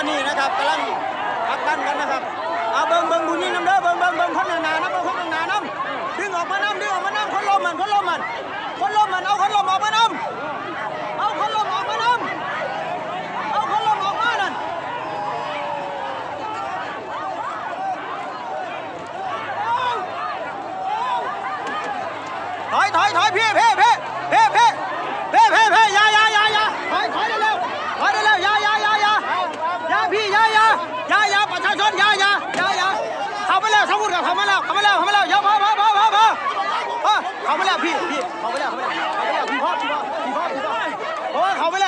อนนี้นะครับกำลังพักดันกันนะครับเอาเบิ้งเบิ้งบุญนี่น้ำเด้อเบิ้งเบิ้งเบิ้งคนหนาๆนะเบิ้งคนหนาๆน้ำดึงออกมาน้ำดึงออกมาน้ำคนลมมันคนลมมันคนลมมันเอาคนลมออกมาน้ำ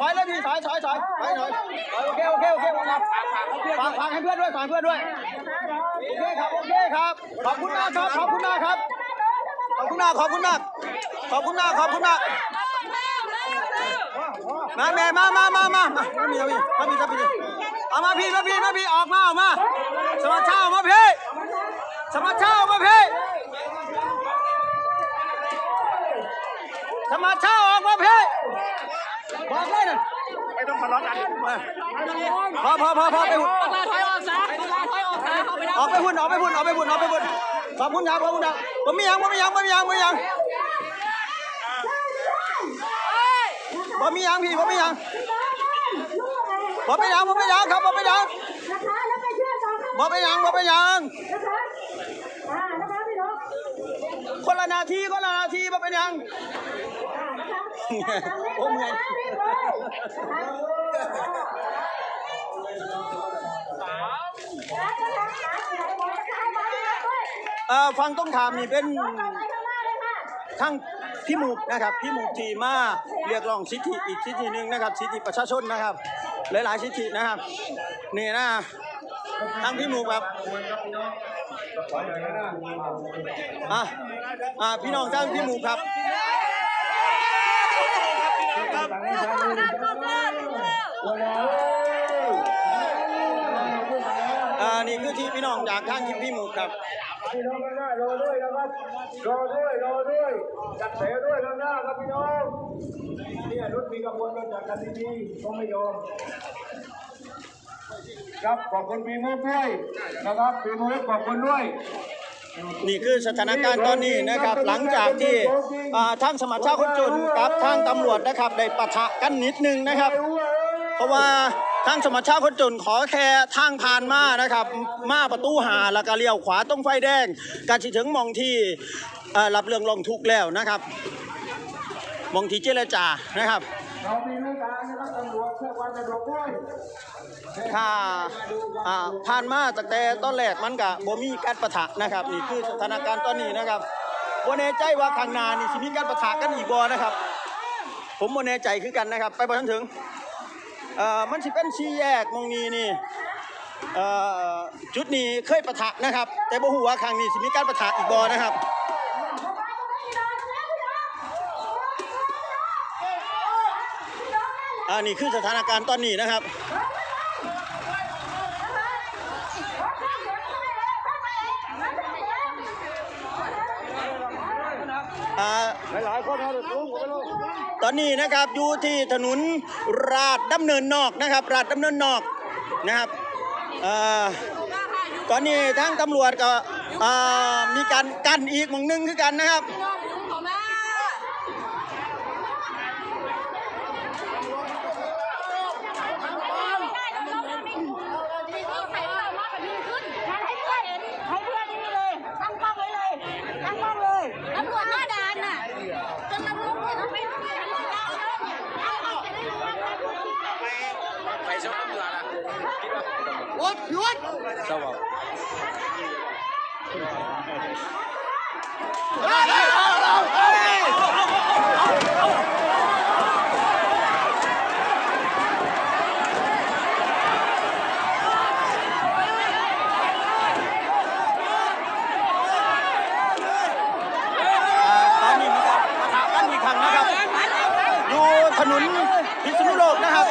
ถอยเลยพี่ถอยถอยถอยถอยถอยโอเคโอเคโอเคครับฝากฝากให้เพื่อนด้วยฝากเพื่อนด้วยโอเคครับโอเคครับขอบคุณมากครับขอบคุณมากครับขอบคุณมากขอบคุณมากขอบคุณมากขอบคุณมากมาแม่มามามามามามามีมีมามีมามีเอามาพี่มาพี่มาพี่ออกมาออกมาสมัครเช่ามาพี่สมัครเช่ามาพี่สมัครเช่าออกมาพี่ บอกเลยนะไม่ต้องทะเลาะกันพอพอพอพอไปหุ่นลาถอยออกซะลาถอยออกซะเข้าไปได้ออกไปหุ่นออกไปหุ่นออกไปหุ่นออกไปหุ่นขอบคุณครับขอบคุณครับผมไม่ยังผมไม่ยังผมไม่ยังผมไม่ยังผมไม่ยังพี่ผมไม่ยังผมไม่ยังผมไม่ยังครับผมไม่ยังผมไม่ยังผมไม่ยังคนละนาทีคนละนาทีผมเป็นยัง ผมไงเอ่อฟังต้องถามนี่เป็นทั้งพี่หมูนะครับพี่หมูทีมาเรียกร้องสิทธิอีกสิทธิหนึ่งนะครับสิทธิประชาชนนะครับ หลายๆสิทธินะครับนี่นะทั้งพี่หมูครับอะอะพี่น้องทั้งพี่หมูก ครับอ่านี่คือที่พี่น้องจากทางทีมพี่หมูครับพี่น้องข้างหน้ารอด้วยนะครับรอด้วยรอด้วยจัดแถวด้วยข้างหน้าครับพี่น้องเนี่ยรถมีกระบวนการจัดกันดีๆก็ไม่ยอมครับขอบคุณปีมุกด้วยนะครับปีมุกขอบคุณด้วย นี่คือสถานการณ์ตอนนี้นะครับ หลังจากที่ทางสมัชชาคนจนกับทางตำรวจนะครับได้ปะทะกันนิดนึงนะครับ เพราะว่าทางสมัชชาคนจนขอแค่ทางผ่านมานะครับ มาประตูหาแล้วก็เลี้ยวขวาตรงไฟแดงการสิถึงมองที่รับเรื่องร้องทุกแล้วนะครับมองที่เจรจานะครับเรามีเรื่องการนะครับตำรวจเพื่อความสะดวกด้วย ถ้าอ่าผ่านมาตั้งแต่ตอนแรกมันก็บ่มีการประทะนะครับ นี่คือสถานการณ์ตอนนี้นะครับบ่แน่ใจว่าข้างหน้านี่สิมีการประทะกันอีกบ่นะครับ ผมบ่แน่ใจคือกันนะครับ ไปบ่ทันถึงเอ่อมันสิเป็นสี่แยกมองนี้นี่เอ่อจุดนี้เคยประทะนะครับ แต่บ่ฮู้ว่าครั้งนี้สิมีการประทะอีกบ่นะครับอ่านี่คือสถานการณ์ตอนนี้นะครับ อ่าหลายๆคนนะลุงไปลงตอนนี้นะครับอยู่ที่ถนนราชดำเนินนอกนะครับ ราชดำเนินนอกนะครับอ่อตอนนี้ทางตำรวจก็อ่อมีการกันอีกหมองหนึงคือกันนะครับ หยุดสวัสดีเฮ้ยเฮ้ยถนนพิษณุโลกนะครับ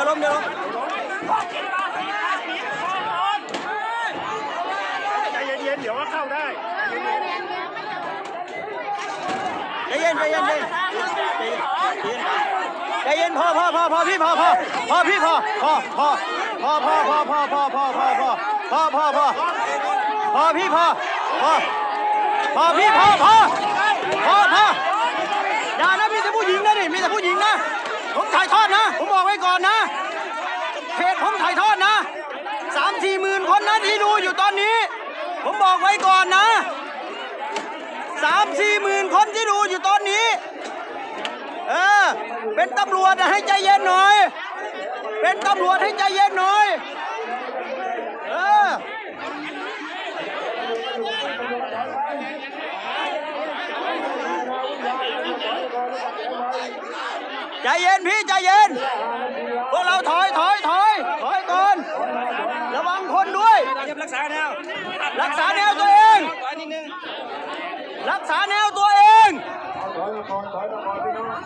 ดี๋ยวล้มเดี๋ยวล้มใจเย็นๆเดี๋ยวก็เข้าได้ใจเย็นใจเย็นใจเย็นใจเย็นพอพอพอพอพี่พอพอพอพี่พอพอพอพอพอพอพอพอพอพอพอพอพอพอพอพี่พอพอพอพี่พอพอพอพออย่านะมีแต่ผู้หญิงนะนี่มีแต่ผู้หญิงนะ ผมถ่ายทอดนะ ผมบอกไว้ก่อนนะ เพจผมถ่ายทอดนะสามสี่หมื่นคนนะที่ดูอยู่ตอนนี้ ผมบอกไว้ก่อนนะสามสี่หมื่นคนที่ดูอยู่ตอนนี้ เออ เป็นตำรวจให้ใจเย็นหน่อย เป็นตำรวจให้ใจเย็นหน่อย เออ ใจเย็นพี่ใจเย็น พวกเราถอยถอยถอยถอยก่อน ระวังคนด้วย รักษาแนว รักษาแนวตัวเองถอยนิดนึงรักษาแนวตัวเองถอยมาก่อนถอยมาก่อนพี่น้อง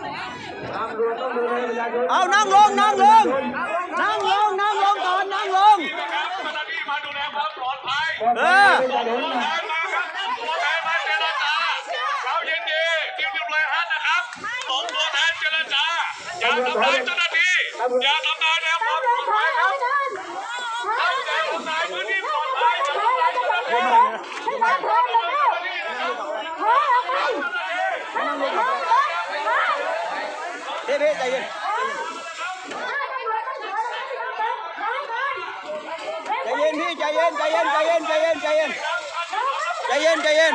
ตามเรือต้องดูแลประชาชนเอานั่งลงนั่งลง นั่งลงนั่งลงก่อนนั่งลงครับเจ้าหน้าที่มาดูแลความปลอดภัยเออตัวแทนมาครับตัวแทนมาเจรจาเรายินดีที่ดูแลท่านนะครับส่งตัวแทนเจรจา อย่าทำร้ายเจ้าหน้าที่อย่าทำลายแนวความปลอดภัยครับอย่าทำลายพื้นที่ปลอดภัยอย่าทำลายเจ้าหน้าที่เพ่เพ่ใจเย็นใจเย็นพี่ใจเย็นใจเย็นใจเย็นใจเย็นใจเย็นใจเย็น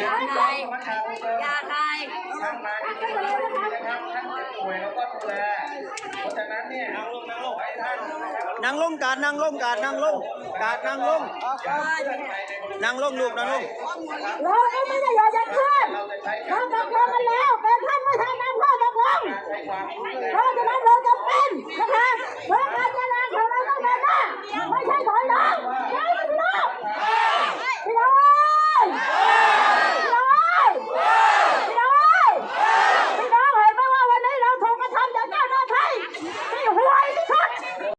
อย่าไทยอย่าไทยทางมาที่เราดีนะครับท่านป่วยแล้วก็ดูแลเพราะฉะนั้นเนี่ยนั่งลงนั่งลงให้ท่านนะครับนั่งลงการนั่งลงการนั่งลงการนั่งลงนั่งลงลูกนั่งลงเราเองไม่ได้อยากจะเพื่อนเราตกลงกัาแล้วแต่ท่านไม่ทำตามข้อตกลงเพราะฉะนั้นเราจะเป็นนะคะ